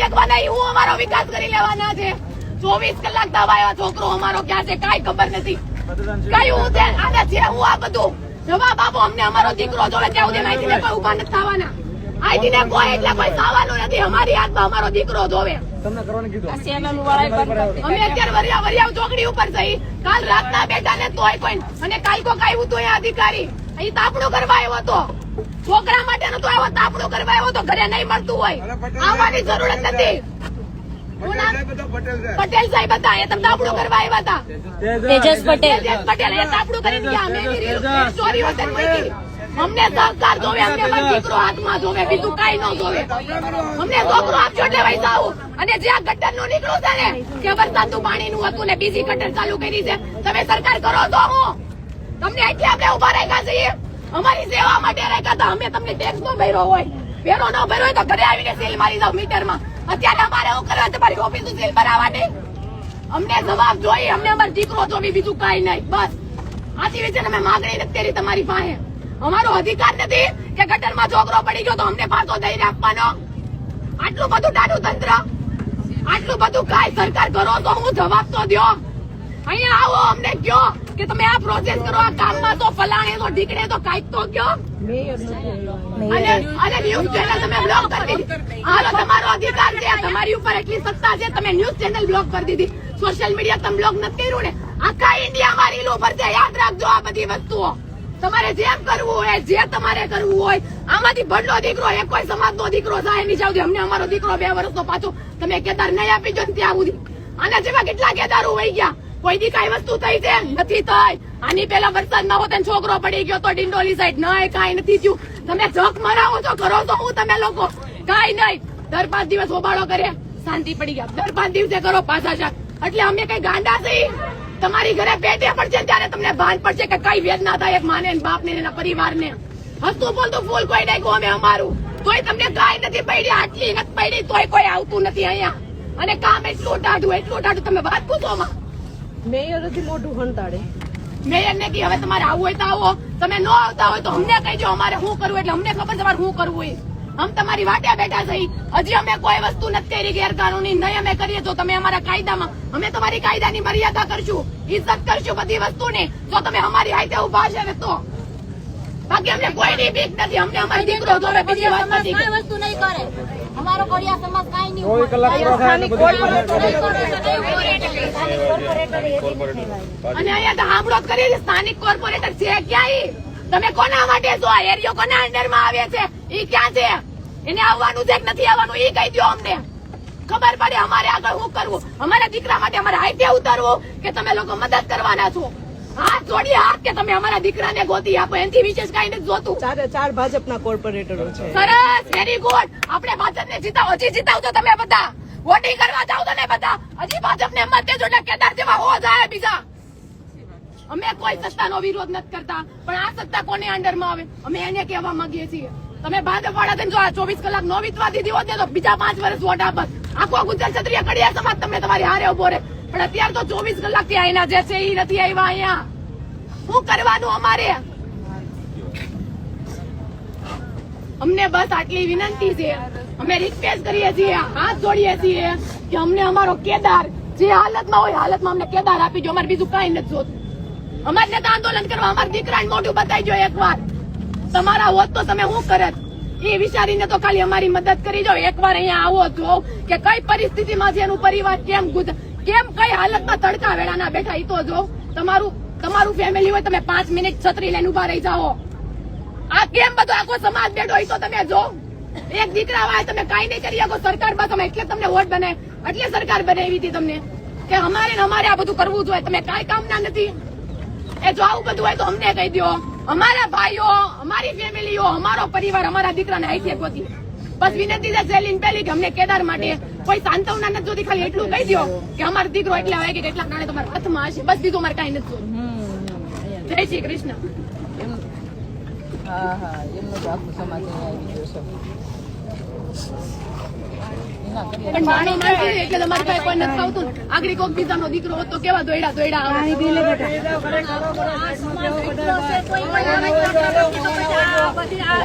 નથી હું અમારો વિકાસ કરી લેવાના છે. ચોવીસ કલાક દબાયો છોકરો અમારો ક્યાં છે કઈ ખબર નથી. કયું છે આને છે હું આ બધું. જવાબ આપો અમને અમારો દીકરો જોડે ત્યાં સુધી અહીંથી ને કોઈ ઊભા નથી થવાના. અહીંથી ને કોઈ એટલે કોઈ થવાનું નથી. અમારી હાથમાં અમારો દીકરો જોવે. તમને કરવાનું કીધું. અમે અત્યારે વરિયા વરિયા ચોકડી ઉપર જઈ કાલ રાતના બેઠા ને તોય કોઈ અને કાલ કોક આવ્યું તો એ અધિકારી. અહીં તાપણું કરવા આવ્યો હતો. છોકરા માટે તો આવ્યો તાપડું કરવા આવ્યો તો ઘરે નહીં મળતું હોય. આવવાની જરૂરત નથી. પટેલ સાહેબ હતા એ તમે તાપડું કરવા આવ્યા હતા. તેજસ પટેલ. પટેલ. એ તાપડું કરી ગયા મૂકી. અમને સહકાર જોવે અમને અમારો દીકરો હાથમાં જોવે બીજું કઈ ન જોવે. અમને છોકરો આપજો એટલે પૈસા અને જે આ ગટરનું નીકળ્યું છે ને કે વરસાદનું પાણી નું હતું ને બીજી ગટર ચાલુ કરી છે. તમે સરકાર કરો તો હું. તમને એટલે આપણે ઊભા રાખ્યા છીએ. અમારી સેવા માટે રાખ્યા અમે તમને ટેક્સ નો ભર્યો હોય પેરો ન ભર્યો હોય તો ઘરે આવીને સીલ મારી દઉં મીટરમાં. અત્યારે અમારે શું કરવા તમારી ઓફિસ સીલ ભરાવાની અમને જવાબ જોઈએ, અમને અમારો દીકરો જોવી બીજું કઈ નહીં. બસ. આથી વિશે અમે માગણી કરી તમારી પાસે. અમારો અધિકાર નથી કે ગટરમાં છોકરો પડી ગયો તો અમને પાછો દઈ આપવાનો આટલું બધું ડાડું તંત્ર. આટલું બધું કાંઈ સરકાર કરો તો હું જવાબ તો દો અહીંયા આવો અમને કયો કે તમે આ પ્રોસેસ કરો, આ કામમાં તો ફલાણે તો તો કાંઈક તો કયો. અને ન્યૂઝ ચેનલ તમે બ્લોક કરી દીધી. હાલો તમારો અધિકાર છે તમારી ઉપર એટલી સત્તા છે તમે ન્યૂઝ ચેનલ બ્લોક કરી દીધી. સોશિયલ મીડિયા તમે બ્લોક નથી કર્યું ને? આખા ઇન્ડિયામાં રીલો પર છે યાદ રાખજો આ બધી વસ્તુઓ. તમારે જેમ કરવું હોય જે તમારે કરવું હોય આમાંથી ભડલો દીકરો એક કોઈ સમાજનો દીકરો થાય એની જાવ અમને અમારો દીકરો બે વર્ષનો પાછો તમે કેદાર નહીં આપી જો ને ત્યાં સુધી. આના જેવા કેટલા કેદારો વહી ગયા. કોઈ દી કઈ વસ્તુ થઈ છે? નથી થઈ. આની પેલા વરસાદમાં હોતે છોકરો પડી ગયો તો ડિંડોલી સાઈડ નહીં કાંઈ નથી થયું. તમે જક મરાવો છો, કરો તો હું તમે લોકો. કાંઈ નહીં. દર પાંચ દિવસ હોબાળો કરે. શાંતિ પડી ગયા. દર પાંચ દિવસે કરો પાછા શાક એટલે અમે કઈ ગાંડા છે તમારી ઘરે પેટે પડશે ત્યારે તમને ભાન પડશે કે કઈ વેદના થાય એક માને ને બાપને ને એના પરિવારને. હસતું બોલતું ફૂલ કોઈ નાખ્યું અમે અમારું. તોય તમને ગાય નથી પડી. આટલી નથી પડી. તોય કોઈ આવતું નથી અહીંયા. અને કામ એટલું ટાઢું એટલું ટાઢું તમે વાત પૂછો માં મેયરથી મોઢું હંતાડે. મેયર ને કે હવે તમારે આવવું હોય તો આવો. તમે ન આવતા હોય તો અમને કહેજો અમારે શું કરવું એટલે અમને ખબર તમારે શું કરવું હોય. હમ તમારી વાટે બેઠા થઈ હજી અમે કોઈ વસ્તુ નથી કરી ગેરકાનૂની નહીં અમે કરીએ તો તમે અમારા કાયદામાં અમે તમારી કાયદાની મર્યાદા કરશું ઇજ્જત કરશું બધી વસ્તુની. જો તમે અમારી હાઈતે ઊભા છે તો. બાકી અમને કોઈની બીક નથી અમને અમારો દીકરો જોવે બીજી વાત નથી કઈ વસ્તુ નહીં કરે. અમારો કોળિયા સમાજ કાઈ નહીં કોઈ કલાક પૂરો થાય એટલે બધું અને અહીંયા તો હામડો કરી સ્થાનિક કોર્પોરેટર છે ક્યાંય? તમે કોના માટે છો? આ એરિયો કોના અંડરમાં આવે છે? ઈ ક્યાં છે? એને આવવાનું છે કે નથી આવવાનું? ઈ કહી દો અમને. ખબર પડે અમારે આગળ શું કરવું? અમારા દીકરા માટે અમારે હાઈટે ઉતારવું કે તમે લોકો મદદ કરવાના છો? હાથ જોડી હાથ કે તમે અમારા દીકરાને ગોતી આપો. એનાથી વિશેષ કઈ નથી જોતું. ચાર ચાર ભાજપના કોર્પોરેટરો છે. સરસ વેરી ગુડ આપણે ભાજપને જીતાવો હજી જીતાવજો તમે બધા. વોટિંગ કરવા જાવ તો ને બધા. હજી ભાજપને મત દેજો કેદાર જેવા હો જાય બીજા. અમે કોઈ સત્તાનો વિરોધ નથી કરતા, પણ આ સત્તા કોને અંડરમાં આવે? અમે એને કહેવા માંગીએ છીએ. તમે ભાજપ વાળા થઈને જો આ ચોવીસ કલાક નો વીતવા દીધી હોત ને તો બીજા પાંચ વર્ષ વોટ આપત. આખો ગુજરાત ક્ષત્રિય કડિયા સમાજ તમને તમારી હારે ઊભો રહે. પણ અત્યારે તો ચોવીસ કલાકથી આઈના જે છે એ નથી આવ્યા અહીંયા. શું કરવાનું અમારે? અમને બસ આટલી વિનંતી છે. અમે રિક્વેસ્ટ કરીએ છીએ, હાથ જોડીએ છીએ કે અમને અમારો કેદાર જે હાલતમાં હોય હાલતમાં અમને કેદાર આપી જો અમારે બીજું કઈ નથી જોતું અમારે નથી આંદોલન કરવા અમારા દીકરાને મોઢું બતાવી જો એકવાર. તમારા હોત તો તમે શું કરત? એ વિચારીને તો ખાલી અમારી મદદ કરી જાઓ એકવાર અહીંયા આવો, જો કે કઈ પરિસ્થિતિમાં છે એનું પરિવાર, કેમ કેમ કઈ હાલતમાં તડકા વેળાના બેઠા એ તો જો. તમારું તમારું ફેમિલી હોય, તમે પાંચ મિનિટ છત્રી લઈને ઊભા રહી જાઓ. આ કેમ બધો આખો સમાજ બેઠો હોય તો તમે જો. એક દીકરા હોય તમે કઈ નહીં કરી શકો સરકારમાં તમે એટલે તમને વોટ બને. એટલે સરકાર બનાવી હતી તમને. કે અમારે અમારે આ બધું કરવું જોઈએ તમે કાઈ કામના નથી. એ જો આવું બધું હોય તો અમને કહી દો અમારા ભાઈઓ અમારી ફેમિલીઓ અમારો પરિવાર અમારા દીકરાને આઈથી ગોતી. બસ વિનંતી છે સેલિન પેલી કે અમને કેદાર માટે કોઈ સાંતવના નથી જોતી ખાલી એટલું કહી દો કે અમારો દીકરો એટલે વાગે કે એટલા નાણે તમારા હાથમાં હશે. બસ બીજું અમારે કઈ નથી જોતું. જય શ્રી કૃષ્ણ. હા હા એમનો તો આખું સમાજ અહીંયા આવી ગયો છે. પણ નાનો નથી એટલે તમારી પાસે કોઈ નથી આવતું. આગળ કોક બીજાનો દીકરો હતો કેવા દોયડા દોયડા આવે? પણ બધી. આ